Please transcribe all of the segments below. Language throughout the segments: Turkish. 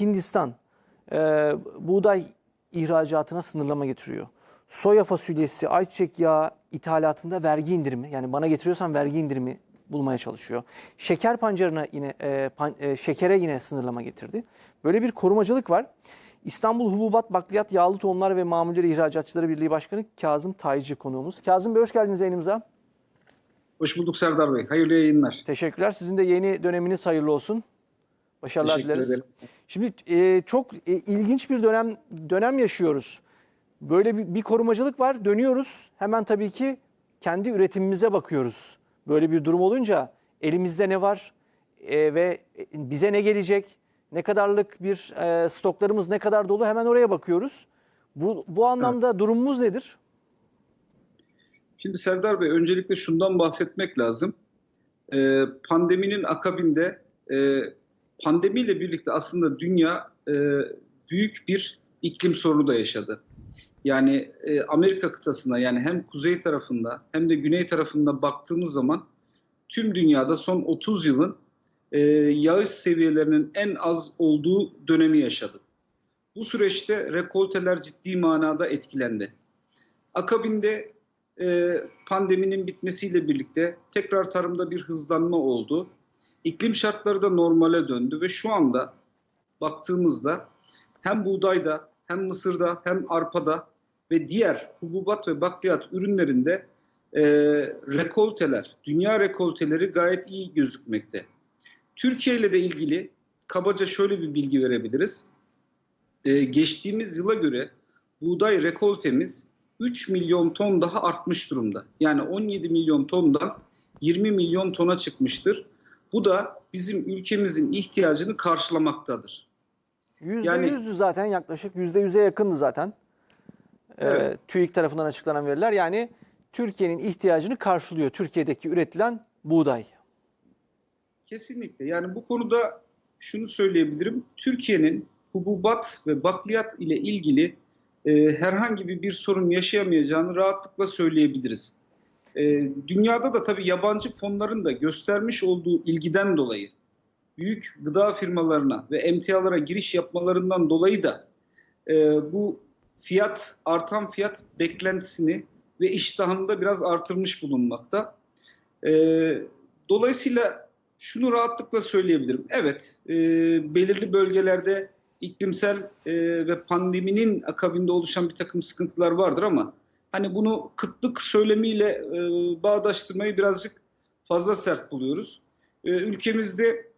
Hindistan e, buğday ihracatına sınırlama getiriyor. Soya fasulyesi, ayçiçek yağı ithalatında vergi indirimi yani bana getiriyorsan vergi indirimi bulmaya çalışıyor. Şeker pancarına yine e, pan- e, şekere yine sınırlama getirdi. Böyle bir korumacılık var. İstanbul Hububat Bakliyat Yağlı Tohumlar ve Mamulleri İhracatçıları Birliği Başkanı Kazım Taycı konuğumuz. Kazım Bey hoş geldiniz yayınımıza. Hoş bulduk Serdar Bey. Hayırlı yayınlar. Teşekkürler. Sizin de yeni döneminiz hayırlı olsun. Başarılar Teşekkür dileriz. ederim. Şimdi e, çok e, ilginç bir dönem dönem yaşıyoruz. Böyle bir, bir korumacılık var. Dönüyoruz. Hemen tabii ki kendi üretimimize bakıyoruz. Böyle bir durum olunca elimizde ne var e, ve bize ne gelecek? Ne kadarlık bir e, stoklarımız ne kadar dolu? Hemen oraya bakıyoruz. Bu bu anlamda durumumuz nedir? Şimdi Serdar Bey öncelikle şundan bahsetmek lazım. Ee, pandeminin akabinde e, pandemiyle birlikte aslında dünya e, büyük bir iklim sorunu da yaşadı. Yani e, Amerika kıtasına yani hem kuzey tarafında hem de güney tarafında baktığımız zaman tüm dünyada son 30 yılın e, yağış seviyelerinin en az olduğu dönemi yaşadık. Bu süreçte rekolteler ciddi manada etkilendi. Akabinde e, pandeminin bitmesiyle birlikte tekrar tarımda bir hızlanma oldu. İklim şartları da normale döndü ve şu anda baktığımızda hem buğdayda hem mısırda hem arpada ve diğer hububat ve bakliyat ürünlerinde e, rekolteler, dünya rekolteleri gayet iyi gözükmekte. Türkiye ile de ilgili kabaca şöyle bir bilgi verebiliriz. E, geçtiğimiz yıla göre buğday rekoltemiz 3 milyon ton daha artmış durumda. Yani 17 milyon tondan 20 milyon tona çıkmıştır. Bu da bizim ülkemizin ihtiyacını karşılamaktadır. Yüzde Yani- yüzdü zaten yaklaşık yüzde yüze yakındı zaten. Ee, Evet. TÜİK tarafından açıklanan veriler. Yani Türkiye'nin ihtiyacını karşılıyor. Türkiye'deki üretilen buğday. Kesinlikle. Yani bu konuda şunu söyleyebilirim. Türkiye'nin hububat ve bakliyat ile ilgili e, herhangi bir, bir sorun yaşayamayacağını rahatlıkla söyleyebiliriz. E, dünyada da tabii yabancı fonların da göstermiş olduğu ilgiden dolayı büyük gıda firmalarına ve emtialara giriş yapmalarından dolayı da e, bu fiyat artan fiyat beklentisini ve iştahını da biraz artırmış bulunmakta. E, dolayısıyla şunu rahatlıkla söyleyebilirim. Evet, e, belirli bölgelerde iklimsel e, ve pandeminin akabinde oluşan bir takım sıkıntılar vardır ama hani bunu kıtlık söylemiyle e, bağdaştırmayı birazcık fazla sert buluyoruz. E, ülkemizde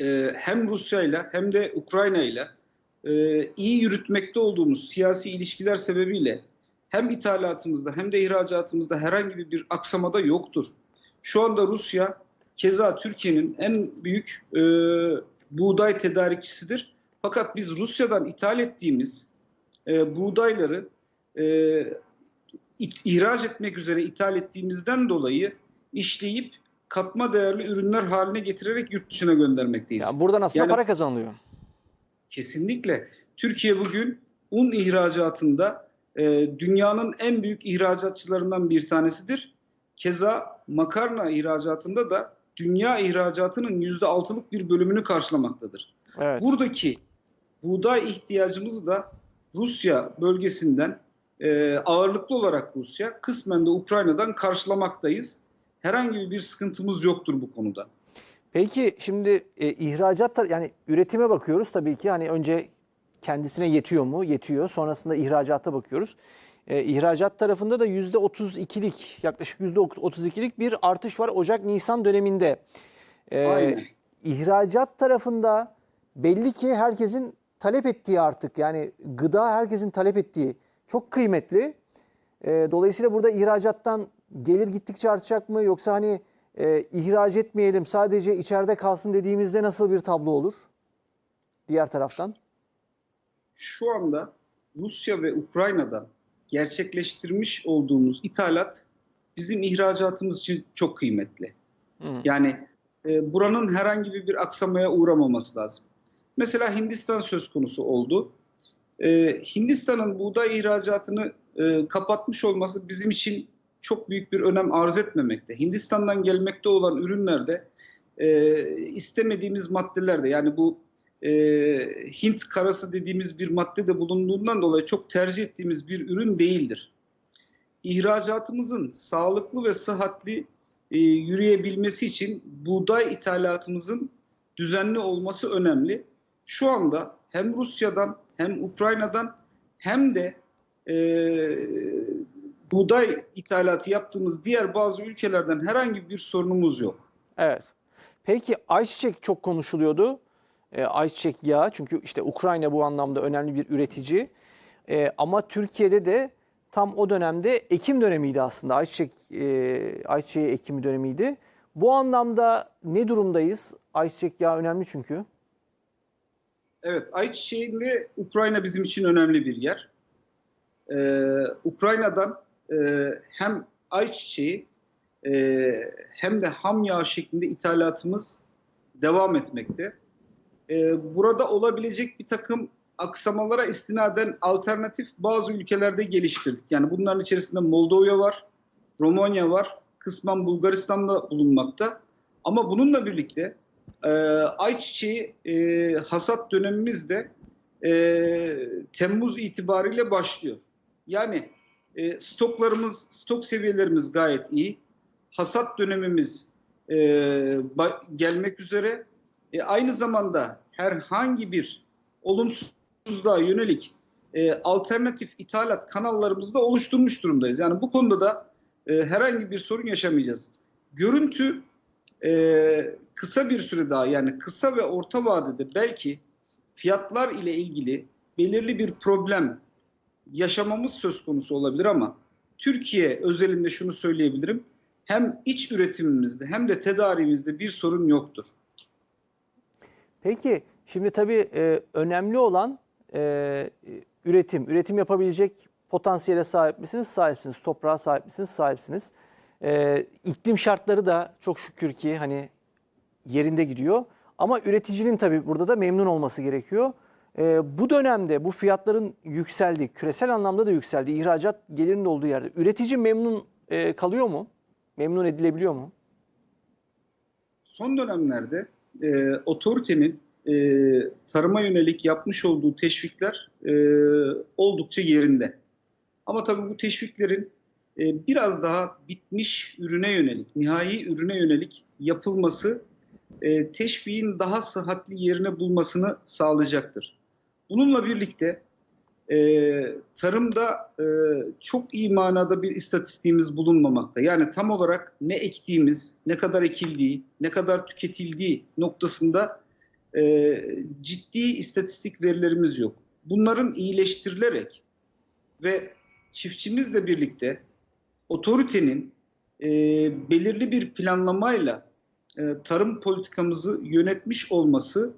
e, hem Rusya ile hem de Ukrayna ile e, iyi yürütmekte olduğumuz siyasi ilişkiler sebebiyle hem ithalatımızda hem de ihracatımızda herhangi bir aksamada yoktur. Şu anda Rusya keza Türkiye'nin en büyük e, buğday tedarikçisidir. Fakat biz Rusya'dan ithal ettiğimiz e, buğdayları e, ihraç etmek üzere ithal ettiğimizden dolayı işleyip katma değerli ürünler haline getirerek yurt dışına göndermekteyiz. Ya buradan aslında Yani- para kazanılıyor. Kesinlikle. Türkiye bugün un ihracatında e, dünyanın en büyük ihracatçılarından bir tanesidir. Keza makarna ihracatında da dünya ihracatının %6'lık bir bölümünü karşılamaktadır. Evet. Buradaki buğday ihtiyacımızı da Rusya bölgesinden e, ağırlıklı olarak Rusya, kısmen de Ukrayna'dan karşılamaktayız. Herhangi bir sıkıntımız yoktur bu konuda. Peki şimdi e, ihracat yani üretime bakıyoruz tabii ki hani önce kendisine yetiyor mu? Yetiyor. Sonrasında ihracata bakıyoruz. E, ihracat tarafında da %32'lik yaklaşık %32'lik bir artış var Ocak-Nisan döneminde. E, Aynen. İhracat tarafında belli ki herkesin talep ettiği artık yani gıda herkesin talep ettiği çok kıymetli. E, dolayısıyla burada ihracattan gelir gittikçe artacak mı yoksa hani e, ihraç etmeyelim sadece içeride kalsın dediğimizde nasıl bir tablo olur? Diğer taraftan. şu anda Rusya ve Ukrayna'dan gerçekleştirmiş olduğumuz ithalat bizim ihracatımız için çok kıymetli. Hı. Yani e, buranın herhangi bir aksamaya uğramaması lazım. Mesela Hindistan söz konusu oldu. E, Hindistan'ın buğday ihracatını e, kapatmış olması bizim için çok büyük bir önem arz etmemekte. Hindistan'dan gelmekte olan ürünlerde e, istemediğimiz maddelerde yani bu e, Hint karası dediğimiz bir madde de bulunduğundan dolayı çok tercih ettiğimiz bir ürün değildir. İhracatımızın sağlıklı ve sıhhatli e, yürüyebilmesi için buğday ithalatımızın düzenli olması önemli. Şu anda hem Rusya'dan hem Ukrayna'dan hem de e, buğday ithalatı yaptığımız diğer bazı ülkelerden herhangi bir sorunumuz yok. Evet. Peki ayçiçek çok konuşuluyordu. E, ayçiçek yağı çünkü işte Ukrayna bu anlamda önemli bir üretici. E, ama Türkiye'de de tam o dönemde ekim dönemiydi aslında. Ayçiçek e, ayçiçeği ekimi dönemiydi. Bu anlamda ne durumdayız? Ayçiçek yağı önemli çünkü. Evet, ayçiçeğinde Ukrayna bizim için önemli bir yer. Ee, Ukrayna'dan e, hem ayçiçeği e, hem de ham yağ şeklinde ithalatımız devam etmekte. Ee, burada olabilecek bir takım aksamalara istinaden alternatif bazı ülkelerde geliştirdik. Yani bunların içerisinde Moldova var, Romanya var, kısmen Bulgaristan'da bulunmakta. Ama bununla birlikte e, ayçiçeği e, hasat dönemimiz de e, Temmuz itibariyle başlıyor. Yani e, stoklarımız, stok seviyelerimiz gayet iyi. Hasat dönemimiz e, gelmek üzere. E, aynı zamanda herhangi bir olumsuzluğa yönelik e, alternatif ithalat kanallarımızı da oluşturmuş durumdayız. Yani bu konuda da e, herhangi bir sorun yaşamayacağız. Görüntü e, kısa bir süre daha yani kısa ve orta vadede belki fiyatlar ile ilgili belirli bir problem yaşamamız söz konusu olabilir ama Türkiye özelinde şunu söyleyebilirim. Hem iç üretimimizde hem de tedariğimizde bir sorun yoktur. Peki şimdi tabii e, önemli olan e, üretim. Üretim yapabilecek potansiyele sahip misiniz? Sahipsiniz. Toprağa sahip misiniz? Sahipsiniz. E, iklim şartları da çok şükür ki hani yerinde gidiyor. Ama üreticinin tabii burada da memnun olması gerekiyor. E, bu dönemde bu fiyatların yükseldiği, küresel anlamda da yükseldi. ihracat gelirinin olduğu yerde. Üretici memnun e, kalıyor mu? Memnun edilebiliyor mu? Son dönemlerde e, otoritenin e, tarıma yönelik yapmış olduğu teşvikler e, oldukça yerinde. Ama tabii bu teşviklerin e, biraz daha bitmiş ürüne yönelik, nihai ürüne yönelik yapılması e, daha sıhhatli yerine bulmasını sağlayacaktır. Bununla birlikte e, tarımda e, çok iyi manada bir istatistiğimiz bulunmamakta. Yani tam olarak ne ektiğimiz, ne kadar ekildiği, ne kadar tüketildiği noktasında e, ciddi istatistik verilerimiz yok. Bunların iyileştirilerek ve çiftçimizle birlikte otoritenin e, belirli bir planlamayla e, tarım politikamızı yönetmiş olması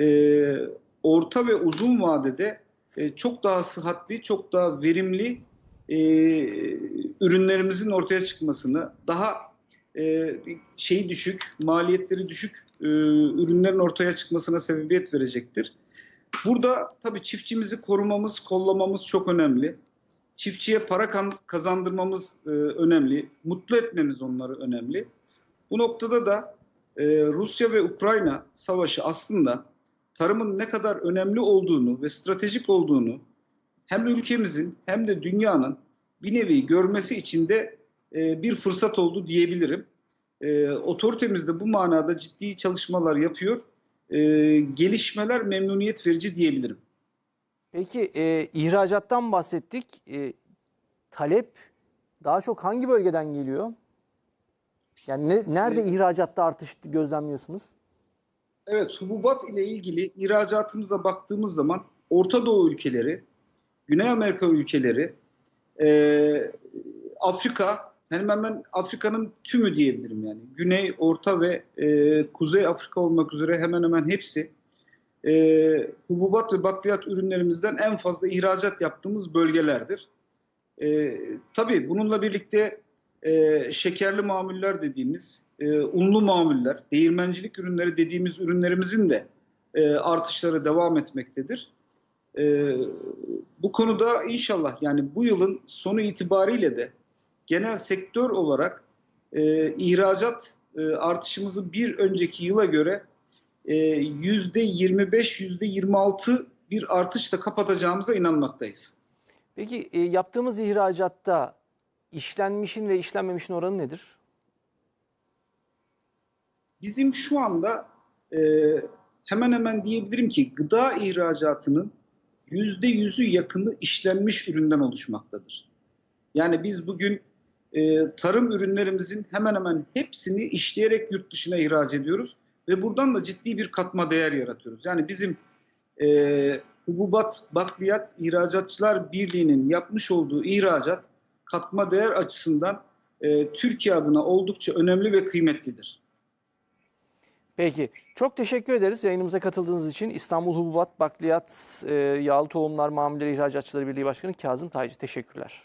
e, orta ve uzun vadede e, çok daha sıhhatli, çok daha verimli ürünlerimizin ortaya çıkmasını, daha e, şeyi düşük, maliyetleri düşük ürünlerin ortaya çıkmasına sebebiyet verecektir. Burada tabii çiftçimizi korumamız, kollamamız çok önemli. Çiftçiye para kazandırmamız önemli, mutlu etmemiz onları önemli. Bu noktada da e, Rusya ve Ukrayna savaşı aslında tarımın ne kadar önemli olduğunu ve stratejik olduğunu hem ülkemizin hem de dünyanın bir nevi görmesi için de e, bir fırsat oldu diyebilirim. E, otoritemiz de bu manada ciddi çalışmalar yapıyor. E, gelişmeler memnuniyet verici diyebilirim. Peki e, ihracattan bahsettik. E, talep daha çok hangi bölgeden geliyor? Yani ne, nerede E, ihracatta artış gözlemliyorsunuz? Evet, hububat ile ilgili ihracatımıza baktığımız zaman Orta Doğu ülkeleri, Güney Amerika ülkeleri, e, Afrika, hemen hemen Afrika'nın tümü diyebilirim yani. Güney, Orta ve e, Kuzey Afrika olmak üzere hemen hemen hepsi e, hububat ve bakliyat ürünlerimizden en fazla ihracat yaptığımız bölgelerdir. E, tabii bununla birlikte e, şekerli mamuller dediğimiz, e, unlu mamuller, değirmencilik ürünleri dediğimiz ürünlerimizin de e, artışları devam etmektedir. E, bu konuda inşallah yani bu yılın sonu itibariyle de genel sektör olarak e, ihracat e, artışımızı bir önceki yıla göre e, %25, %26 bir artışla kapatacağımıza inanmaktayız. Peki e, yaptığımız ihracatta işlenmişin ve işlenmemişin oranı nedir? Bizim şu anda e, hemen hemen diyebilirim ki gıda ihracatının yüzde yüzü yakını işlenmiş üründen oluşmaktadır. Yani biz bugün e, tarım ürünlerimizin hemen hemen hepsini işleyerek yurt dışına ihraç ediyoruz ve buradan da ciddi bir katma değer yaratıyoruz. Yani bizim e, Hububat Bakliyat İhracatçılar Birliği'nin yapmış olduğu ihracat katma değer açısından e, Türkiye adına oldukça önemli ve kıymetlidir. Peki. Çok teşekkür ederiz yayınımıza katıldığınız için. İstanbul Hububat Bakliyat e, Yağlı Tohumlar Mamulleri İhracatçıları Birliği Başkanı Kazım Taycı. Teşekkürler.